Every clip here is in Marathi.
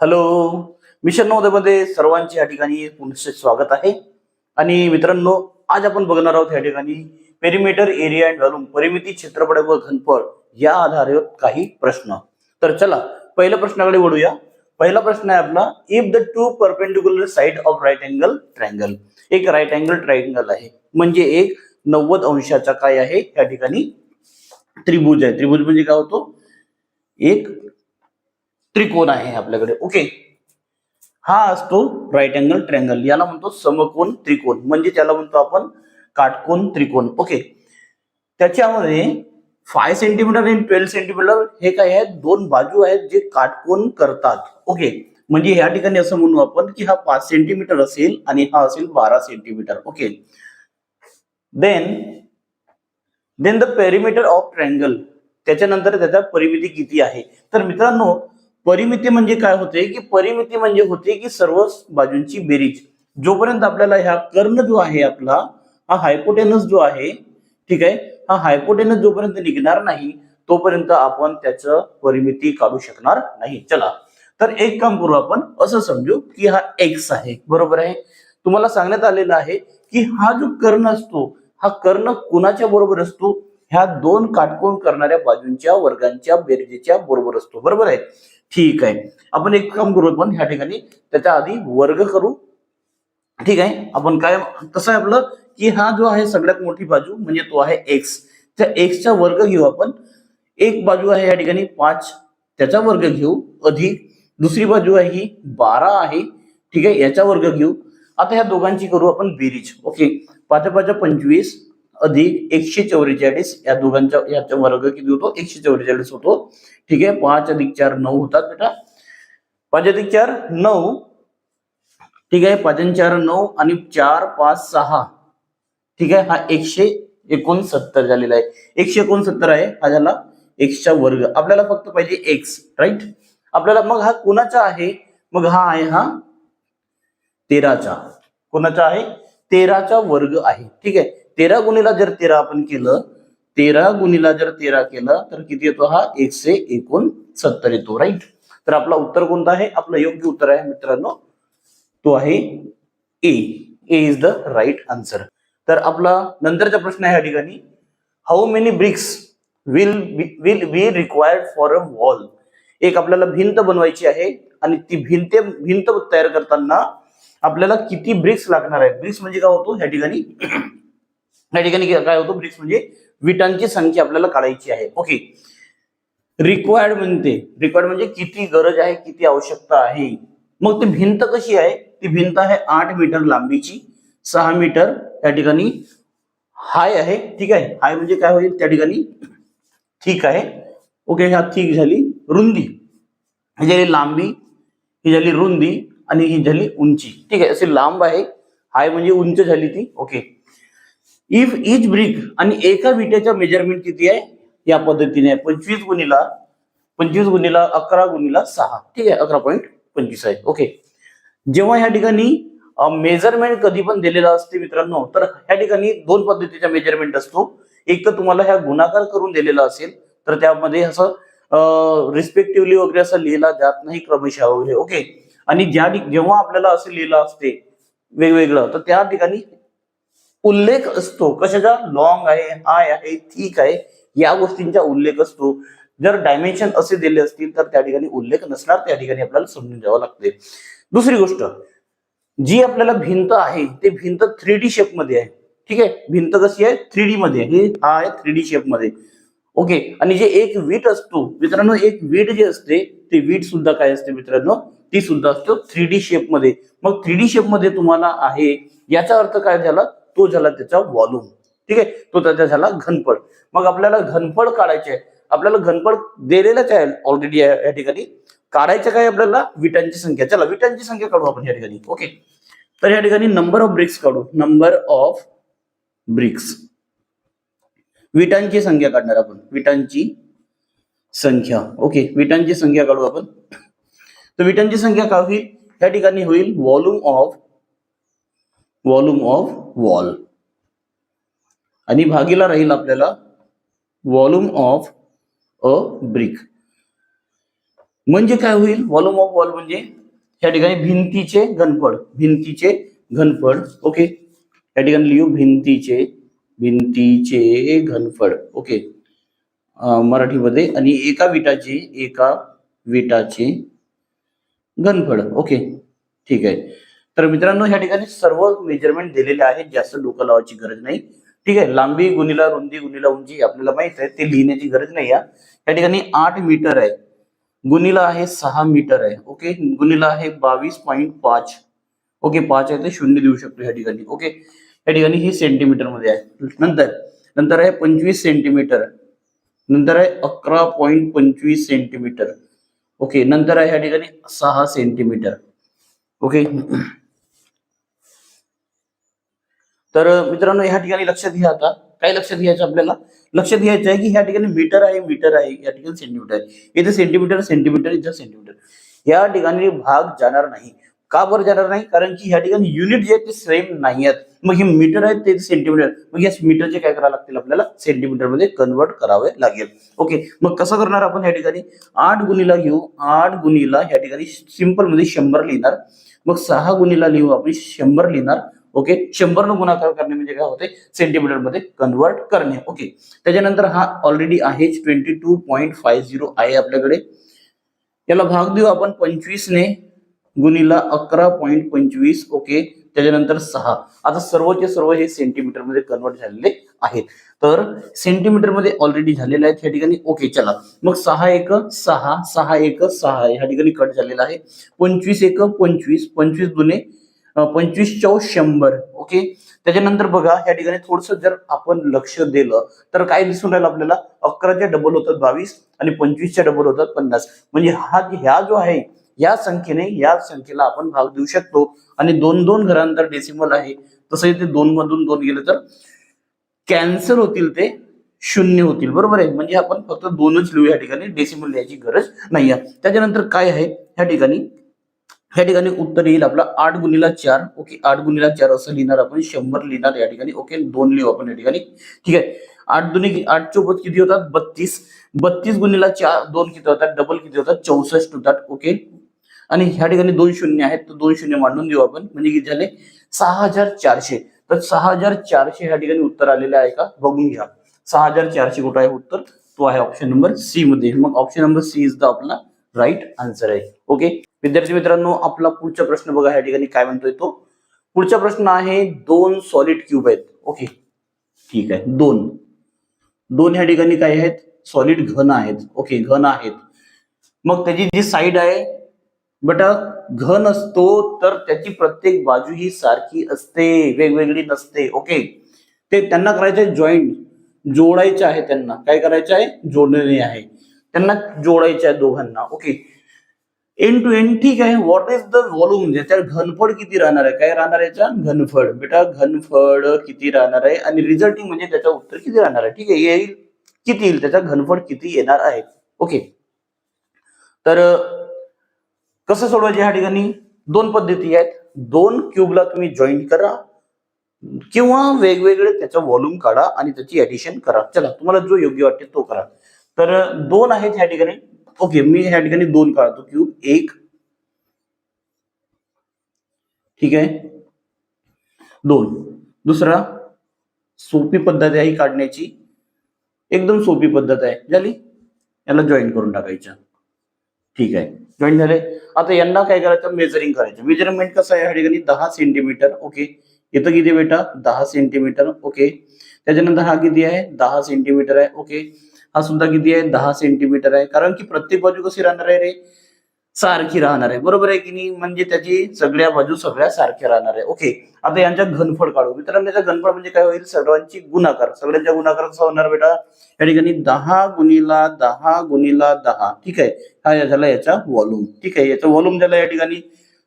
हॅलो मिशन नवोदयमध्ये सर्वांचे या ठिकाणी पुनश्च स्वागत आहे. आणि मित्रांनो आज आपण बघणार आहोत या ठिकाणी पेरिमीटर एरिया अँड व्हॉल्यूम परिमिती क्षेत्रफळ व घनफळ या आधारे काही प्रश्न. तर चला पहिल्या प्रश्नाकडे वळूया. पहिला प्रश्न आहे आपला if the two perpendicular side of right angle triangle एक राईट अँगल ट्रायंगल आहे. म्हणजे एक नव्वद अंशाचा काय आहे? या ठिकाणी त्रिभुज आहे. त्रिभुज म्हणजे काय होतो? एक त्रिकोण आहे आपल्याकडे. ओके हा असतो राईट अँगल ट्रँगल याला म्हणतो समकोण त्रिकोण. म्हणजे त्याला म्हणतो आपण काटकोण त्रिकोण. ओके त्याच्यामध्ये फाय सेंटीमीटर आणि ट्वेल्व सेंटीमीटर हे काय आहेत? दोन बाजू आहेत जे काटकोण करतात. ओके म्हणजे या ठिकाणी असं म्हणू आपण की हा पाच सेंटीमीटर असेल आणि हा असेल बारा centimetre okay then then the perimeter of triangle त्याच्यानंतर त्याचा परिमिती किती आहे? तर मित्रांनो परिमिती म्हणजे काय होते की परिमिती म्हणजे होते की सर्व बाजूंची बेरीज. जोपर्यंत आपल्याला ह्या कर्ण जो आहे आपला हा हायपोटेनस जो आहे ठीक आहे हा हायपोटेनस जोपर्यंत निघणार नाही तोपर्यंत आपण त्याचं परिमिती काढू शकणार नाही. चला तर एक काम करू आपण असं समजू की हा एक्स आहे बरोबर आहे? तुम्हाला सांगण्यात आलेलं आहे की हा जो कर्ण असतो हा कर्ण कुणाच्या बरोबर असतो? ह्या दोन काटकोण करणाऱ्या बाजूंच्या वर्गांच्या बेरजेच्या बरोबर असतो बरोबर आहे? ठीक आहे. आपण एक काम करू आपण ह्या ठिकाणी. त्याच्या आधी वर्ग करू. ठीक आहे? आपण काय कसं आहे आपलं की हा जो आहे सगळ्यात मोठी बाजू म्हणजे तो आहे एक्स त्या एक्सचा वर्ग घेऊ आपण. एक बाजू आहे या ठिकाणी पाच. त्याचा वर्ग घेऊ अधिक. दुसरी बाजू आहे ही बारा आहे. ठीक आहे? याचा वर्ग घेऊ. आता ह्या दोघांची करू आपण बेरीज. ओके. पाच पाच पंचवीस. अधिक एकशे चौवेचाळीस या दोघांचा याचा वर्ग किती होतो? एकशे चौवेचाळीस होतो. ठीक आहे पाच अधिक चार नऊ होतात बेटा. पाच अधिक चार नऊ. ठीक आहे पाच आणि चार नऊ आणि चार पाच सहा. ठीक आहे हा एकशे एकोणसत्तर झालेला आहे. एकशे एकोणसत्तर आहे हा झाला एक्सचा वर्ग. आपल्याला फक्त पाहिजे एक्स राईट आपल्याला मग हा कोणाचा आहे? मग हा आहे हा तेराचा. कोणाचा आहे? तेराचा वर्ग आहे. ठीक आहे तेरा गुणीला जर तेरा आपण केलं तेरा गुणीला जर तेरा केलं तर किती येतो हा? एकशे एकोणसत्तर येतो राईट तर आपला उत्तर कोणता आहे? आपलं योग्य उत्तर आहे मित्रांनो. तो आहे A A is the right answer तर आपला नंतरचा प्रश्न आहे या ठिकाणी. How many bricks will will be required for a wall एक आपल्याला भिंत बनवायची आहे आणि ती भिंत भिंत तयार करताना आपल्याला किती ब्रिक्स लागणार आहे? ब्रिक्स म्हणजे काय होतो? ह्या ठिकाणी या ठिकाणी काय होतो? ब्रिक्स म्हणजे विटांची संख्या आपल्याला काढायची आहे. ओके. रिक्वायर्ड म्हणते. रिक्वायर्ड म्हणजे किती गरज आहे किती आवश्यकता आहे. मग ती भिंत कशी आहे? ती भिंत आहे आठ मीटर लांबीची. सहा मीटर त्या ठिकाणी हाय आहे. ठीक आहे? हाय म्हणजे काय होईल? त्या ठिकाणी ठीक आहे. ओके ह्या ठीक झाली रुंदी. ही झाली लांबी ही झाली रुंदी आणि ही झाली उंची. ठीक आहे? असे लांब आहे. हाय म्हणजे उंच झाली ती. ओके. इफ इच ब्रिक आणि एका विट्याचा मेजरमेंट किती आहे? या पद्धतीने आहे. पंचवीस गुणीला पंचवीस गुणीला अकरा गुणीला सहा. ठीक आहे अकरा पॉईंट पंचवीस आहे. ओके जेव्हा ह्या ठिकाणी मेजरमेंट कधी पण दिलेला असते मित्रांनो तर ह्या ठिकाणी दोन पद्धतीचा मेजरमेंट असतो. एक तर तुम्हाला ह्या गुणाकार करून दिलेला असेल तर त्यामध्ये असं रिस्पेक्टिव्हली वगैरे असं लिहिला जात नाही क्रमशः वगैरे. ओके आणि ज्या जेव्हा आपल्याला असं लिहिलं असते वेगवेगळं तर त्या ठिकाणी उल्लेख असतो. कशाचा? लॉंग आहे हाय आहे ठीक आहे. या गोष्टींचा उल्लेख असतो. जर डायमेन्शन असे दिले असतील तर त्या ठिकाणी उल्लेख नसणार. त्या ठिकाणी आपल्याला समजून घ्यावं लागते. दुसरी गोष्ट जी आपल्याला भिंत आहे ते भिंत थ्री डी शेपमध्ये आहे. ठीक आहे? भिंत कशी आहे? थ्री डी मध्ये हा आहे थ्री डी शेपमध्ये. ओके आणि जे एक वीट असतो मित्रांनो एक वीट जे असते ते वीट सुद्धा काय असते मित्रांनो? ती सुद्धा असतो थ्री डी शेपमध्ये. मग थ्री डी शेपमध्ये तुम्हाला आहे याचा अर्थ काय झाला? तो झाला त्याचा वॉल्यूम ठीक आहे? तो त्याचा झाला घनफळ. मग आपल्याला घनफळ काढायचे आहे. आपल्याला घनफळ दिलेलंच आहे ऑलरेडी या ठिकाणी. काढायचं काय आपल्याला? विटांची संख्या. चला विटांची संख्या काढू आपण या ठिकाणी. ओके तर या ठिकाणी नंबर ऑफ ब्रिक्स काढू. नंबर ऑफ ब्रिक्स विटांची संख्या काढणार आपण. विटांची संख्या. ओके विटांची संख्या काढू आपण. तर विटांची संख्या काय होईल? या ठिकाणी होईल volume of volume of wall. आणि भागीला राहील आपल्याला व्हॉल्यूम ऑफ अ ब्रिक. म्हणजे काय होईल? व्हॉल्यूम ऑफ वॉल म्हणजे या ठिकाणी भिंतीचे घनफळ भिंतीचे घनफळ ओके? या ठिकाणी लिहू भिंतीचे भिंतीचे घनफळ ओके? मराठीमध्ये. आणि एका विटाचे एका विटाचे घनफळ ओके? ठीक आहे. तर मित्रांनो ह्या ठिकाणी सर्व मेजरमेंट दिलेले आहेत जास्त डोकं लावायची गरज नाही. ठीक आहे लांबी गुणीला रुंदी गुणिला उंची आपल्याला माहीत आहे ते लिहिण्याची गरज नाही या ठिकाणी आठ मीटर आहे. गुणीला आहे सहा मीटर आहे. ओके गुणीला आहे बावीस पॉईंट पाच. ओके पाच आहे ते शून्य देऊ शकतो या ठिकाणी. ओके या ठिकाणी ही सेंटीमीटरमध्ये आहे. नंतर नंतर आहे पंचवीस सेंटीमीटर नंतर आहे अकरा पॉईंट पंचवीस सेंटीमीटर ओके नंतर आहे या ठिकाणी सहा सेंटीमीटर ओके तर मित्रांनो ह्या ठिकाणी लक्षात घ्या आता. काय लक्षात घ्यायचं आपल्याला? लक्षात घ्यायचं आहे की ह्या ठिकाणी मीटर आहे मीटर आहे या ठिकाणी सेंटीमीटर आहे. इथे सेंटीमीटर सेंटीमीटर इथं सेंटीमीटर या ठिकाणी भाग जाणार नाही. का बरं जाणार नाही? कारण की ह्या ठिकाणी युनिट जे आहेत ते सेम नाही आहेत. मग हे मीटर आहेत ते सेंटीमीटर मग या मीटरचे काय करावं लागतील आपल्याला? सेंटीमीटरमध्ये कन्वर्ट करावे लागेल. ओके मग कसं करणार आपण या ठिकाणी? आठ गुणीला घेऊ. आठ गुणीला ह्या ठिकाणी सिंपलमध्ये शंभर लिहिणार. मग सहा गुणीला लिहू. आपण शंभर लिहिणार. ओके? शंभर न गुणाकार करणे म्हणजे काय होते? सेंटीमीटरमध्ये कन्वर्ट करणे. ओके? त्याच्यानंतर हा ऑलरेडी आहे twenty two point five zero आहे आपल्याकडे. याला भाग देऊ आपण पंचवीसने गुणीला अकरा पॉईंट पंचवीस ओके? त्याच्यानंतर सहा. आता सर्वचे सर्व हे सेंटीमीटरमध्ये कन्वर्ट झालेले आहेत. तर सेंटीमीटरमध्ये ऑलरेडी झालेले आहेत या ठिकाणी. ओके चला. मग सहा एक सहा सहा एक सहा. ह्या ठिकाणी कट झालेला आहे. पंचवीस एक पंचवीस. पंचवीस दुने पंचवीस चौ शंभर ओके त्याच्यानंतर बघा या ठिकाणी थोडस जर आपण लक्ष दिलं तर काय दिसून राहिलं आपल्याला? अकराच्या डबल होतात बावीस आणि पंचवीसच्या डबल होतात पन्नास. म्हणजे हा ह्या जो आहे या संख्येने या संख्येला आपण भाग देऊ शकतो. आणि दोन दोन घरांतर डेसिमल आहे. तसं इथे दोन मधून दोन गेले तर कॅन्सल होतील ते शून्य होतील. बरोबर आहे? म्हणजे आपण फक्त दोनच लिहू या ठिकाणी. डेसिमल लिहायची गरज नाही आहे त्याच्यानंतर काय आहे? ह्या ठिकाणी या ठिकाणी उत्तर येईल आपला आठ गुणीला चार. ओके आठ गुणीला चार असं लिहिणार आपण. शंभर लिहिणार या ठिकाणी. ओके दोन लिहू आपण या ठिकाणी. ठीक आहे. आठ दुनी आठ चौपत किती होतात? बत्तीस. बत्तीस गुणीला चार दोन किती होतात? डबल किती होतात? चौसष्ट होतात. ओके. आणि ह्या ठिकाणी दोन शून्य आहेत. तर दोन शून्य मांडून देऊ आपण. म्हणजे किती झाले? सहा हजार चारशे. तर सहा हजार चारशे ह्या ठिकाणी उत्तर आलेलं आहे का? बघून घ्या. सहा हजार चारशे कुठं आहे उत्तर? तो आहे ऑप्शन नंबर सी मध्ये. मग option number C is the आपला राईट आन्सर आहे. ओके? विद्यार्थी मित्रांनो आपला पुढचा प्रश्न बघा या ठिकाणी काय म्हणतोय तो. पुढचा प्रश्न आहे दोन सॉलिड क्यूब आहेत. ओके ठीक आहे. दोन. दोन ह्या ठिकाणी काय आहेत? सॉलिड घन आहेत. ओके घन आहेत. मग त्याची जी साईड आहे बेटा घन असतो तर त्याची प्रत्येक बाजू ही सारखी असते वेगवेगळी नसते. ओके ते त्यांना करायचं जॉईंट जोडायचे आहे त्यांना. काय करायचं आहे? जोडणे आहे. त्यांना जोडायचे आहे दोघांना. ओके एन टू एन ठीक आहे. व्हॉट इज द व्हॉल्यूम ज्याच्या घनफळ किती राहणार आहे? काय राहणार आहे याच्या घनफळ. बेटा घनफळ किती राहणार आहे? आणि रिझल्टिंग म्हणजे त्याचं उत्तर किती राहणार आहे? ठीक आहे येईल. किती येईल? त्याचा घनफळ किती येणार आहे? ओके तर कसं सोडवायचे ह्या ठिकाणी? दोन पद्धती आहेत. दोन क्यूबला तुम्ही जॉईन करा. किंवा वेगवेगळे त्याचा व्हॉल्यूम काढा आणि त्याची ऍडिशन करा. चला तुम्हाला जो योग्य वाटते तो करा. तर दोन आहेत ह्या ठिकाणी. ओके, मी ह्या ठिकाणी दोन काढतो क्यूब एक. ठीक आहे? दोन. दुसरा, सोपी पद्धत आहे ही काढण्याची. एकदम सोपी पद्धत आहे. झाली? याला जॉईन करून ठीक जॉईन झाले? आता यांना काय मेजरिंग करायचं. मेज़रमेंट कसं आहे? या ठिकाणी दहा सेंटीमीटर ओके. इथं किती बेटा? दहा सेंटीमीटर ओके. हा किती आहे? दहा सेंटीमीटर आहे. ओके. हा सुद्धा किती आहे? दहा सेंटीमीटर आहे. कारण की प्रत्येक बाजू कशी राहणार आहे रे? सारखी राहणार आहे. बरोबर आहे की नाही? म्हणजे त्याची सगळ्या बाजू सगळ्या सारख्या राहणार आहे. ओके आता यांच्या घनफळ काढू. मित्रांनो याचा घनफळ म्हणजे काय होईल? सर्वांची गुणाकार. सगळ्यांच्या गुणाकार कसा होणार बेटा? या ठिकाणी दहा गुणीला दहा गुणीला दहा. ठीक आहे? हा या झाला याचा व्हॉल्यूम ठीक आहे? याचा व्हॉल्यूम झाला या ठिकाणी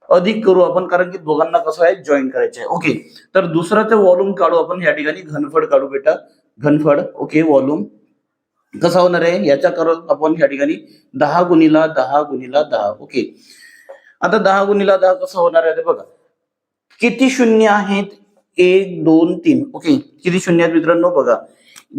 अधिक करू आपण कारण की दोघांना कसं आहे? जॉईन करायचं आहे. ओके तर दुसराचं व्हॉल्यूम काढू आपण. या ठिकाणी घनफळ काढू बेटा. घनफळ. ओके व्हॉल्यूम कसा होणार आहे? याच्या करू आपण या ठिकाणी दहा गुणीला दहा गुणीला दहा. ओके आता दहा गुणीला दहा कसं होणार आहे ते बघा. किती शून्य आहेत? एक दोन तीन. ओके किती शून्य आहेत मित्रांनो? बघा.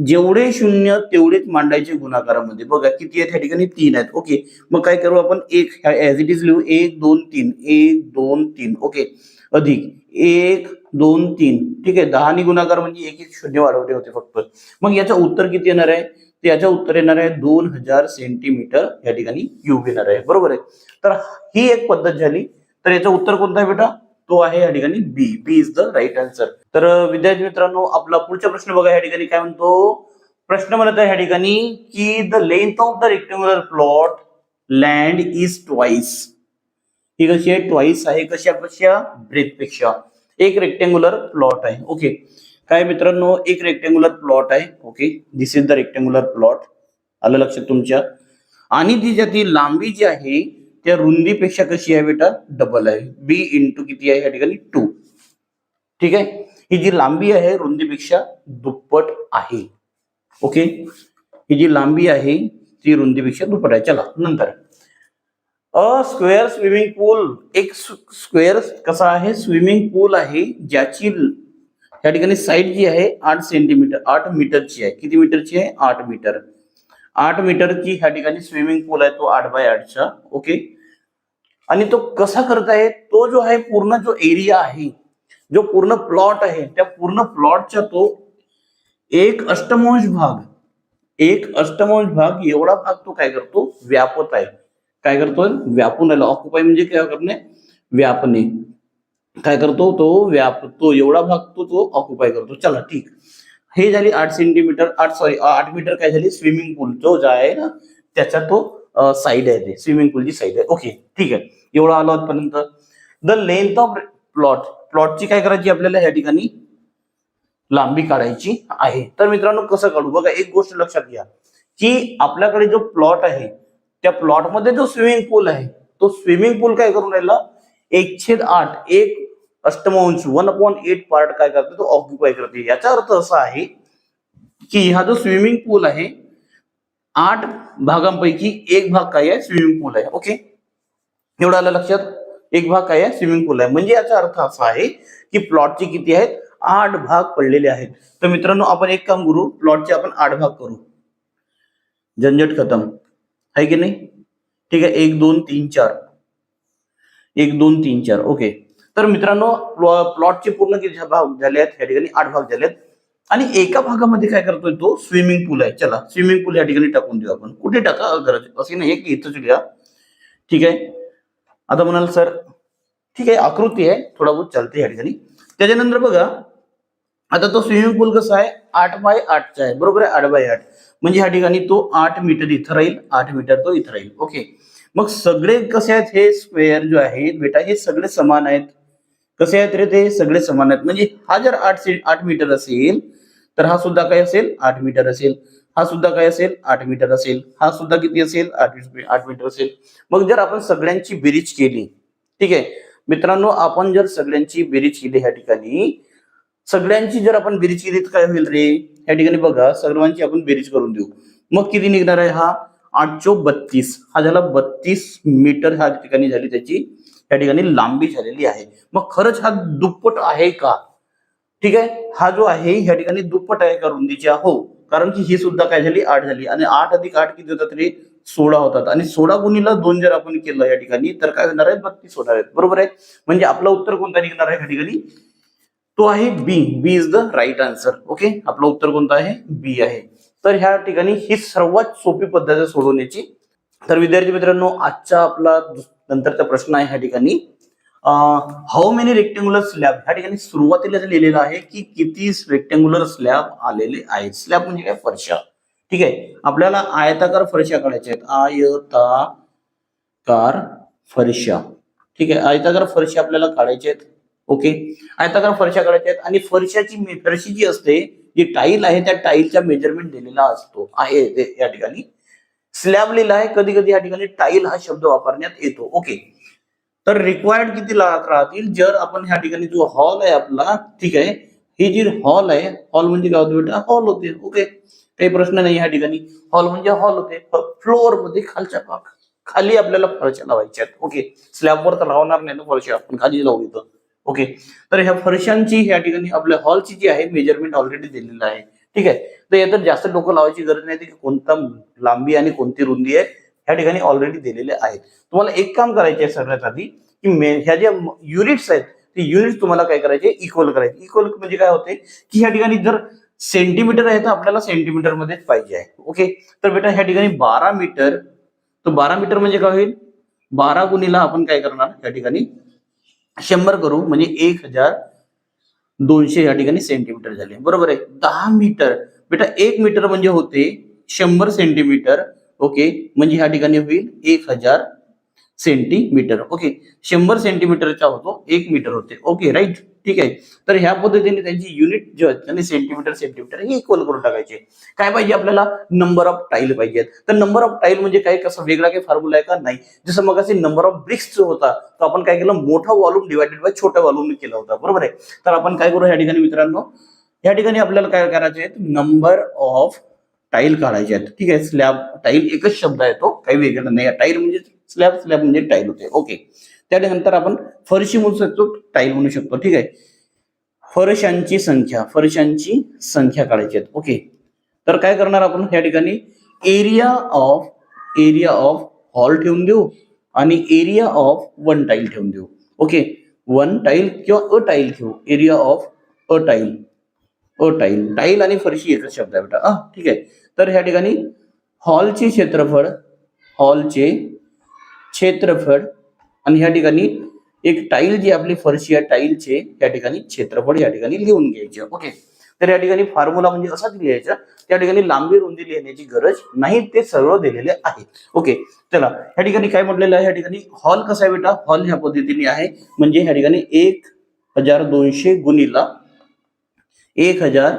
जेवढे शून्य तेवढेच मांडायचे गुणाकारामध्ये. बघा किती आहेत या ठिकाणी? तीन आहेत. ओके मग काय करू आपण? एक ऍज इट इज लिहू. एक दोन तीन. एक दोन तीन. ओके अधिक एक दोन तीन. ठीक आहे. दहानी गुणाकार म्हणजे एक एक शून्य वाढवले होते फक्त. मग याचं उत्तर किती येणार आहे? तर याचं उत्तर येणार आहे दोन हजार सेंटीमीटर या ठिकाणी क्यूब येणार आहे. बरोबर आहे? तर ही एक पद्धत झाली. तर याचं उत्तर कोणतं आहे बेटा? तो आहे या ठिकाणी B B is the right answer तर विद्यार्थी मित्रांनो आपला पुढचा प्रश्न बघा. या ठिकाणी काय म्हणतो? प्रश्न म्हणत आहे या ठिकाणी की the length of the rectangular plot land is twice ही कशी आहे? ट्वाईस आहे कशापेक्षा ब्रेथपेक्षा. एक रेक्टेंग्युलर प्लॉट आहे. ओके काय मित्रांनो एक रेक्टेंग्युलर प्लॉट आहे. Okay this is the rectangular plot आलं लक्षात तुमच्या? आणि ती ज्याची लांबी जी आहे त्या रुंदीपेक्षा कशी आहे बेटा? डबल आहे. बी इंटू किती आहे? या ठिकाणी टू ठीक आहे? ही जी लांबी आहे रुंदीपेक्षा दुप्पट आहे. ओके ही जी लांबी आहे ती रुंदीपेक्षा दुप्पट आहे. चला नंतर. अ स्क्वेअर स्विमिंग पूल एक स्क्वेअर कसा आहे? स्विमिंग पूल आहे ज्याची या ठिकाणी साईड जी आहे आठ सेंटीमीटर आठ मीटरची आहे. किती मीटरची आहे? आठ मीटर. आठ मीटरची ह्या ठिकाणी स्विमिंग पूल आहे तो आठ बाय आठचा ओके आणि तो कसा करत आहे? तो जो आहे पूर्ण जो एरिया आहे जो पूर्ण प्लॉट आहे त्या पूर्ण प्लॉटचा तो एक अष्टमांश भाग एक अष्टमांश भाग एवढा भाग तो काय करतो? व्यापत आहे. काय करतोय? व्यापून राहिला ऑक्युपाय म्हणजे काय करणे? व्यापणे. काय करतो? तो व्यापतो एवढा भाग तो तो ऑक्युपाय करतो. चला ठीक. हे झाली आठ सेंटीमीटर आठ सॉरी आठ मीटर काय झाली? स्विमिंग पूल जो जो आहे ना त्याचा तो साईड आहे ते. स्विमिंग पूलची साईड आहे. ओके ठीक आहे. एवढा आलो आजपर्यंत. द लेंथ ऑफ प्लॉट प्लॉटची काय करायची आपल्याला ह्या ठिकाणी? लांबी काढायची आहे. तर मित्रांनो कसं काढू? बघा एक गोष्ट लक्षात घ्या. की आपल्याकडे जो प्लॉट आहे त्या प्लॉटमध्ये जो स्विमिंग पूल आहे तो स्विमिंग पूल काय करून राहिला? एकशेद आठ एक अष्टमांश वन अपॉन एट पार्ट काय करते? तो ऑक्युपाय करते. याचा अर्थ असा आहे की हा जो स्विमिंग पूल आहे आठ भागांपैकी एक भाग काय आहे? स्विमिंग पूल आहे. ओके एवढं आलं लक्षात? एक भाग काय आहे? स्विमिंग पूल आहे. म्हणजे याचा अर्थ असा आहे की प्लॉटचे किती आहेत? आठ भाग पडलेले आहेत. तर मित्रांनो आपण एक काम करू. प्लॉटचे आपण आठ भाग करू. झंझट खतम. आहे की नाही? ठीक आहे. एक दोन तीन चार. एक दोन तीन चार. ओके तर मित्रांनो प्लॉटचे पूर्ण किती भाग झाले आहेत? या ठिकाणी आठ भाग झाले आहेत. आणि एका भागामध्ये काय करतोय तो? स्विमिंग पूल आहे. चला स्विमिंग पूल या ठिकाणी टाकून देऊ आपण. कुठे टाका? गरज असे नाही की इथंच लिहा. ठीक आहे? आता म्हणाल सर ठीक आहे आकृती आहे. थोडा बहुत चालते या ठिकाणी. त्याच्यानंतर बघा आता तो स्विमिंग पूल कसा आहे? आठ बाय आठचा आहे. बरोबर आहे? आठ बाय आठ. म्हणजे ह्या ठिकाणी तो आठ मीटर इथं राहील. आठ मीटर तो इथं राहील. ओके मग सगळे कसे आहेत हे स्क्वेअर जो आहे बेटा हे सगळे समान आहेत. कसे आहेत रे ते? सगळे समान आहेत. म्हणजे हा जर आठ आठ मीटर असेल तर हा सुद्धा काय असेल? आठ मीटर असेल. हा सुद्धा काय असेल? आठ मीटर असेल. हा सुद्धा किती असेल? आठ आठ मीटर असेल. मग जर आपण सगळ्यांची बेरीज केली ठीक आहे? मित्रांनो आपण जर सगळ्यांची बेरीज केली ह्या ठिकाणी सगळ्यांची जर आपण बेरीज केली तर काय होईल रे? ह्या ठिकाणी बघा सर्वांची आपण बेरीज करून देऊ. मग किती निघणार आहे हा? आठ चो बत्तीस. हा झाला बत्तीस मीटर ह्या ठिकाणी झाली त्याची. या ठिकाणी लांबी झालेली आहे. मग खरंच हा दुप्पट आहे का? ठीक आहे? हा जो आहे ह्या ठिकाणी दुप्पट आहे का रुंदीच्या हो. कारण की ही सुद्धा काय झाली? आठ झाली. आणि आठ अधिक आठ किती होतात तरी सोळा होतात. आणि सोळा गुणीला दोन जर आपण केलं या ठिकाणी तर काय होणार आहे बत्तीस होणार आहेत. बरोबर आहे? म्हणजे आपलं उत्तर कोणता निघणार आहे ह्या ठिकाणी? तो आहे B B is the right answer okay आपलं उत्तर कोणतं आहे? बी आहे. तर ह्या ठिकाणी ही सर्वात सोपी पद्धत आहे सोडवण्याची तर विद्यार्थी मित्रांनो आजचा आपला नंतरचा प्रश्न आहे ह्या ठिकाणी. हाऊ मेनी रेक्टेंग्युलर स्लॅब ह्या ठिकाणी सुरुवातीला लिहिलेलं आहे की किती रेक्टेंग्युलर स्लॅब आलेले आहेत? स्लॅब म्हणजे काय? फरशा. ठीक आहे? आपल्याला आयताकार फरशा काढायच्या आहेत. आयताकार फरशा. ठीक आहे? आयताकार फरशा आपल्याला काढायच्या आहेत. ओके? आयताकार फरशा काढायच्या आहेत आणि फरशाची फरशी जी असते जी टाईल आहे त्या टाईलचा मेजरमेंट दिलेला असतो आहे या ठिकाणी. स्लॅब लिहिला आहे कधी कधी या ठिकाणी टाईल हा शब्द वापरण्यात येतो. ओके तर रिक्वायर्ड किती लागत राहतील? जर आपण ह्या ठिकाणी जो हॉल आहे आपला ठीक आहे ही जी हॉल आहे हॉल म्हणजे काय होतं बेटा? हॉल होते. ओके काही प्रश्न नाही ह्या ठिकाणी. हॉल म्हणजे हॉल होते. फ्लोअरमध्ये खालच्या भाग खाली आपल्याला फरशा लावायच्या आहेत. ओके स्लॅबवर तर लावणार नाही ना फरशा आपण खाली लावू इथं. ओके. तर ह्या फरशांची ह्या ठिकाणी आपल्या हॉलची जी आहे मेजरमेंट ऑलरेडी दिलेलं आहे. ठीक आहे? तर याच्यात जास्त डोकं लावायची गरज नाही की कोणता लांबी आणि कोणती रुंदी आहे ह्या ठिकाणी ऑलरेडी दिलेले आहेत. तुम्हाला एक काम करायचे आहे सगळ्यात आधी की ह्या ज्या युनिट्स आहेत ते युनिट्स तुम्हाला काय करायचे? इक्वल करायचे. इक्वल म्हणजे काय होते? की ह्या ठिकाणी जर सेंटीमीटर आहे तर आपल्याला सेंटीमीटर मध्येच पाहिजे आहे. ओके? तर बेटा ह्या ठिकाणी बारा मीटर तर बारा मीटर म्हणजे काय होईल? बारा गुणीला आपण काय करणार? या ठिकाणी शंभर करू म्हणजे एक हजार दोनशे या ठिकाणी सेंटीमीटर झाले. बरोबर आहे? दहा मीटर. बेटा एक मीटर म्हणजे होते शंभर सेंटीमीटर ओके? म्हणजे ह्या ठिकाणी होईल एक हजार सेंटीमीटर ओके? शंभर सेंटीमीटरचा होतो एक मीटर होते. ओके राईट ठीक आहे? तर ह्या पद्धतीने त्यांची युनिट जे आहेत सेंटीमीटर सेंटीमीटर हे इक्वल करून टाकायचे. काय पाहिजे आपल्याला? नंबर ऑफ टाईल पाहिजेत. तर नंबर ऑफ टाईल म्हणजे काय? कसं? वेगळा काही फॉर्म्युला आहे का? नाही. जसं मग असे नंबर ऑफ ब्रिक्स जो होता तो आपण काय केलं? मोठा वॉल्यूम डिवायडेड बाय छोट्या वॉल्यूम केला होता. बरोबर आहे? तर आपण काय करू? या ठिकाणी मित्रांनो या ठिकाणी आपल्याला काय करायचे आहेत? नंबर ऑफ टाईल काढायचे आहेत. ठीक आहे? स्लॅब टाईल एकच शब्द आहे तो. काही वेगळा नाही. टाईल म्हणजे स्लॅब स्लॅब म्हणजे टाईल होते. ओके त्यानंतर आपण फरशी म्हणू शकतो टाईल म्हणू शकतो. ठीक आहे? फरशांची संख्या फरशांची संख्या काढायची आहेत. ओके. तर काय करणार आपण या ठिकाणी? Area of area of hall ठेवून देऊ आणि एरिया ऑफ वन टाईल ठेवून देऊ. ओके? वन टाईल किंवा अ टाईल ठेवू. Area of a tile a tile tile आणि फरशी एकच शब्द आहे बेटा. ठीक आहे. तर ह्या ठिकाणी हॉलचे क्षेत्रफळ हॉलचे क्षेत्रफळ आणि ह्या ठिकाणी एक टाईल जी आपली फरशी आहे टाईलचे या ठिकाणी क्षेत्रफळ या ठिकाणी लिहून घ्यायचे. ओके? तर या ठिकाणी फॉर्म्युला म्हणजे असाच लिहायचा? त्या ठिकाणी लांबी रुंदी लिहिण्याची गरज नाही ते सर्व दिलेले आहे. ओके? चला ह्या ठिकाणी काय म्हटलेलं आहे? या ठिकाणी हॉल कसा आहे बेटा? हॉल ह्या पद्धतीने आहे. म्हणजे ह्या ठिकाणी एक हजार दोनशे गुणीला एक हजार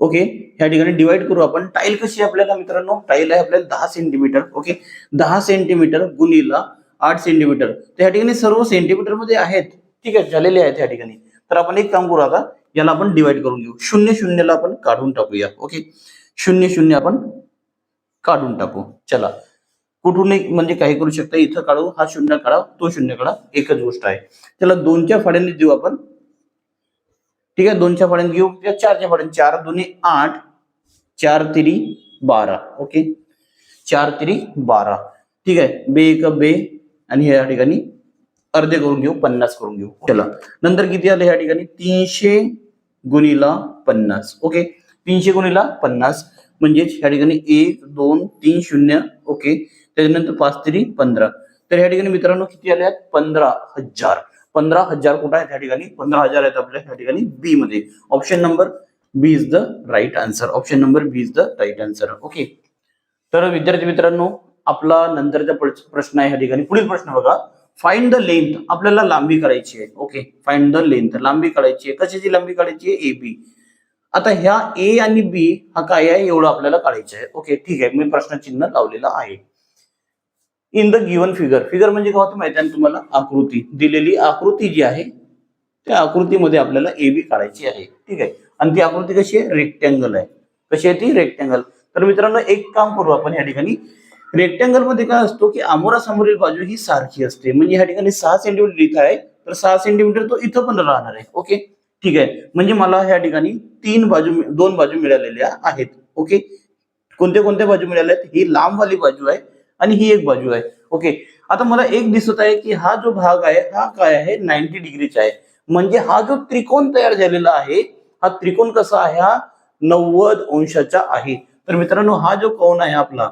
ओके? ह्या ठिकाणी डिवाइड करू आपण. टाईल कशी आपल्याला मित्रांनो? टाईल आहे आपल्याला दहा सेंटीमीटर ओके? दहा सेंटीमीटर गुणीला आठ सेंटीमीटर. तर ठिकाणी सर्व सेंटीमीटरमध्ये आहेत. ठीक आहे झालेले आहेत या ठिकाणी. तर आपण एक काम करू आता याला आपण डिवाइड करून घेऊ. शून्य शून्यला आपण काढून टाकूया ओके शून्य शून्य आपण काढून टाकू. चला. कुठून एक म्हणजे काही करू शकता इथं काढू हा शून्य काढा तो शून्य काढा एकच गोष्ट आहे. त्याला दोनच्या फाड्यांनी देऊ आपण. ठीक आहे दोनच्या फाड्याने घेऊ. किंवा चारच्या फाड्याने चार दोन्ही आठ चार तिरी बारा. ओके चार तिरी बारा. ठीक आहे बे एक बे आणि ह्या ठिकाणी अर्धे करून घेऊ पन्नास करून घेऊ. चला. नंतर किती आले ह्या ठिकाणी? तीनशे गुणीला पन्नास. ओके? तीनशे गुणीला पन्नास. म्हणजेच ह्या ठिकाणी एक दोन तीन शून्य. ओके? त्याच्यानंतर पाच तरी पंधरा. तर ह्या ठिकाणी मित्रांनो किती आले आहेत? पंधरा हजार. पंधरा हजार कुठं आहेत ह्या ठिकाणी? पंधरा हजार आहेत आपल्या ह्या ठिकाणी बी मध्ये. Option number B is the right answer option number B is the right answer okay? तर विद्यार्थी मित्रांनो आपला नंतरचा प्रश्न आहे ह्या ठिकाणी. पुढील प्रश्न बघा. फाइंड द लेंथ आपल्याला लांबी काढायची आहे. ओके फाइंड द लेंथ लांबी काढायची आहे. कशाची लांबी काढायची आहे? ए बी आता ह्या ए आणि बी हा काय आहे? एवढं आपल्याला काढायचं आहे. ओके ठीक आहे. मी प्रश्नचिन्ह लावलेलं आहे. In the given figure figure म्हणजे काय होतं माहिती आहे ना तुम्हाला? आकृती. दिलेली आकृती जी आहे त्या आकृतीमध्ये आपल्याला ए बी काढायची आहे. ठीक आहे. आणि ती आकृती कशी आहे? रेक्टँगल आहे. कशी आहे ती? रेक्टँगल तर मित्रांनो एक काम करू आपण या ठिकाणी. रेक्टँगलमध्ये काय असतो की समोरील बाजू ही सारखी असते. म्हणजे ह्या ठिकाणी सहा सेंटीमीटर इथं आहे तर सहा सेंटीमीटर तो इथं पण राहणार आहे. ओके ठीक आहे. म्हणजे मला ह्या ठिकाणी तीन बाजू दोन बाजू मिळालेल्या आहेत. ओके कोणत्या कोणत्या बाजू मिळाल्या आहेत ही लांबवाली बाजू आहे आणि ही एक बाजू आहे. ओके आता मला एक दिसत आहे की हा जो भाग आहे हा काय आहे? नाईन्टी डिग्रीचा आहे. म्हणजे हा जो त्रिकोण तयार झालेला आहे हा त्रिकोण कसा आहे? हा नव्वद अंशाचा आहे. तर मित्रांनो हा जो कोण आहे आपला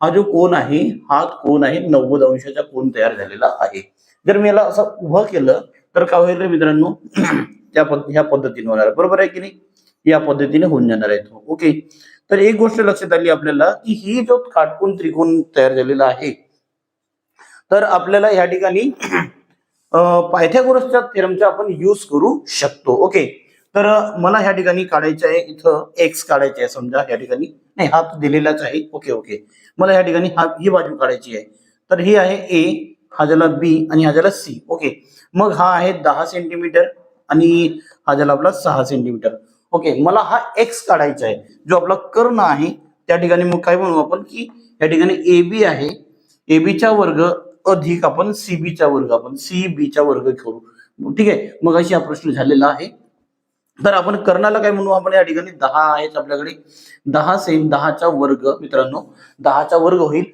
हा जो कोण आहे हा कोण आहे नव्वद अंशाचा कोण तयार झालेला आहे. जर मी याला असं उभं केलं तर काय होईल रे मित्रांनो? त्या ह्या पद्धतीने होणार बरोबर आहे की नाही? या पद्धतीने होऊन जाणार आहे तो. ओके? तर एक गोष्ट लक्षात आली आपल्याला की ही जो काटकोन त्रिकोण तयार झालेला आहे तर आपल्याला या ठिकाणी पायथ्यागोरसच्या थेरमचा आपण यूज करू शकतो. ओके? तर मला ह्या ठिकाणी काढायचं आहे. इथं एक्स काढायचे आहे समजा. या ठिकाणी. नाही हा दिलेलाच आहे. Okay okay. मला या ठिकाणी हा ही बाजू काढायची आहे. तर ही आहे ए हा झाला बी आणि हा झाला सी ओके मग हा आहे दहा सेंटीमीटर आणि हा झाला आपला सहा सेंटीमीटर ओके मला हा एक्स काढायचा आहे. जो आपला कर्ण आहे त्या ठिकाणी मग काय म्हणू आपण की या ठिकाणी ए बी आहे. ए बीचा वर्ग अधिक आपण सीबीचा वर्ग आपण सी बीचा वर्ग करू. ठीक आहे? मग अशी हा प्रश्न झालेला आहे. तर आपण कर्णाला काय म्हणू? आपण या ठिकाणी दहा आहेत आपल्याकडे. दहा सेम दहाचा वर्ग मित्रांनो. दहाचा वर्ग होईल.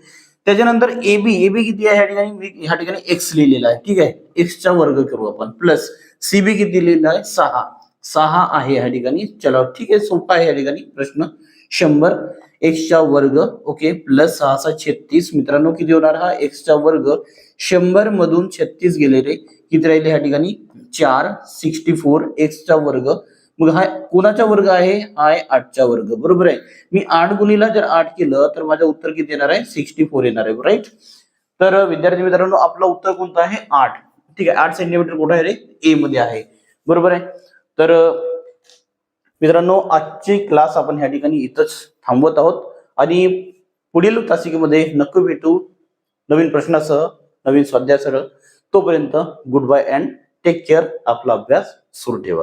त्याच्यानंतर एबी एबी किती आहे? ह्या ठिकाणी ह्या ठिकाणी एक्स लिहिलेला आहे. ठीक आहे? एक्सचा वर्ग करू आपण. प्लस सी बी किती लिहिलेला आहे? सहा. सहा आहे ह्या ठिकाणी. चला ठीक आहे. सोपा आहे या ठिकाणी प्रश्न. शंभर. एक्सचा वर्ग ओके. प्लस सहाचा छत्तीस. मित्रांनो किती होणार हा? एक्सचा वर्ग. शंभर मधून छत्तीस गेले रे. किती राहिले ह्या ठिकाणी? चार. सिक्स्टी फोर एक्सचा वर्ग. मग हा कोणाचा वर्ग आहे? आय आठचा वर्ग. बरोबर आहे? मी आठ गुणीला जर आठ केलं तर माझं उत्तर किती येणार आहे? सिक्स्टी फोर येणार आहे राईट तर विद्यार्थी मित्रांनो आपलं उत्तर कोणतं आहे? आठ. ठीक आहे आठ सेंटीमीटर कुठं आहे रे? ए मध्ये आहे. बरोबर आहे? तर मित्रांनो आजची क्लास आपण ह्या ठिकाणी इथंच थांबवत आहोत. आणि पुढील तासिकेमध्ये नक्की भेटू नवीन प्रश्नासह नवीन स्वाध्यायासह तोपर्यंत good bye and take care आपला अभ्यास सुरू ठेवा.